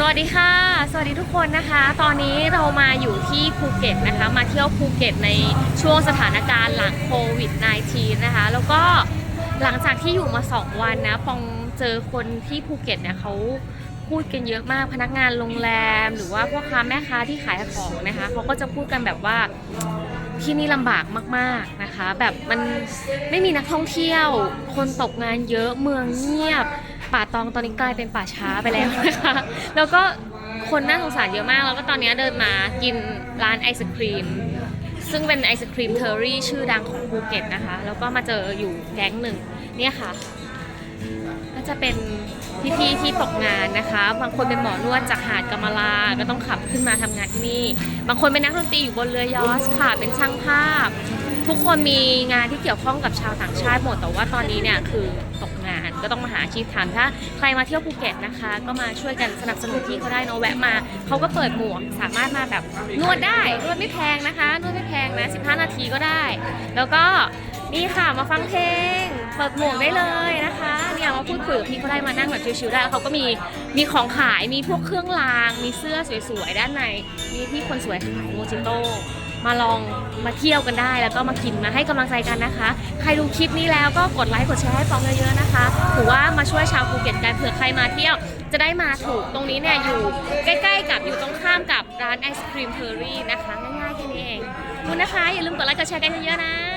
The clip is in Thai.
สวัสดีค่ะ สวัสดีทุกคนนะคะ ตอนนี้เรามาอยู่ที่ภูเก็ตนะคะ มาเที่ยวภูเก็ตในช่วงสถานการณ์หลังโควิด -19 นะคะ แล้วก็หลังจากที่อยู่มา 2 วันนะ ปองเจอคนที่ภูเก็ตเนี่ยเขาพูดกันเยอะมากพนักงานโรงแรม หรือว่าพ่อค้าแม่ค้าที่ขายของนะคะเขาก็จะพูดกันแบบว่าที่นี่ลำบากมากๆนะคะ แบบมันไม่มีนักท่องเที่ยว คนตกงานเยอะเมืองเงียบ ป่าตองตอนนี้กลายเป็นป่าช้าไปแล้วนะคะแล้วก็คนน่าสงสารเยอะมาก แล้วก็ตอนนี้เดินมากินร้านไอศครีม ซึ่งเป็นไอศครีมเทอรี่ชื่อดังของภูเก็ตนะคะ แล้วก็มาเจออยู่แก๊งหนึ่งเนี่ยค่ะ ก็จะเป็นพี่ๆที่ตกงานนะคะ บางคนเป็นหมอนวดจากหาดกำมะลา ก็ต้องขับขึ้นมาทำงานที่นี่ บางคนเป็นนักดนตรีอยู่บนเรือยอชค่ะ เป็นช่างภาพ ทุกคนมีงานที่เกี่ยวข้องกับชาวต่างชาติหมด แต่ว่าตอนนี้เนี่ยคือตกงาน ก็ต้องมาหาอาชีพทำถ้าใครมาเที่ยวภูเก็ตนะคะ ก็มาช่วยกันสนับสนุนพี่เขาได้เนาะแวะมาเขาก็เปิดหมวกสามารถมาแบบนวดได้นวดไม่แพงนะคะนวดไม่แพงนะ 15 นาทีก็ได้ แล้วก็นี่ค่ะมาฟังเพลง เปิดหมวกได้เลยนะคะเนี่ยมาพูดคุยกับพี่เขาได้มานั่งแบบชิวๆได้แล้วเขาก็มีมีของขายมีพวกเครื่องราง มีเสื้อสวยๆด้านในมีพี่คนสวยขายโมจิโต้มาลองมาเที่ยวกันได้แล้วก็มากินมาให้กำลังใจกันนะคะ ใครดูคลิปนี้แล้วก็กดไลค์กดแชร์ให้ฟองเยอะๆนะคะถือว่ามาช่วยชาวภูเก็ตกันเผื่อใครมาเที่ยว จะได้มาถูกตรงนี้เนี่ยอยู่ใกล้ๆกับอยู่ตรงข้ามกับร้านไอศครีมเทอรี่นะคะง่ายๆแค่นี้เองขอบคุณนะคะอย่าลืมกดไลค์กดแชร์กันเยอะๆนะ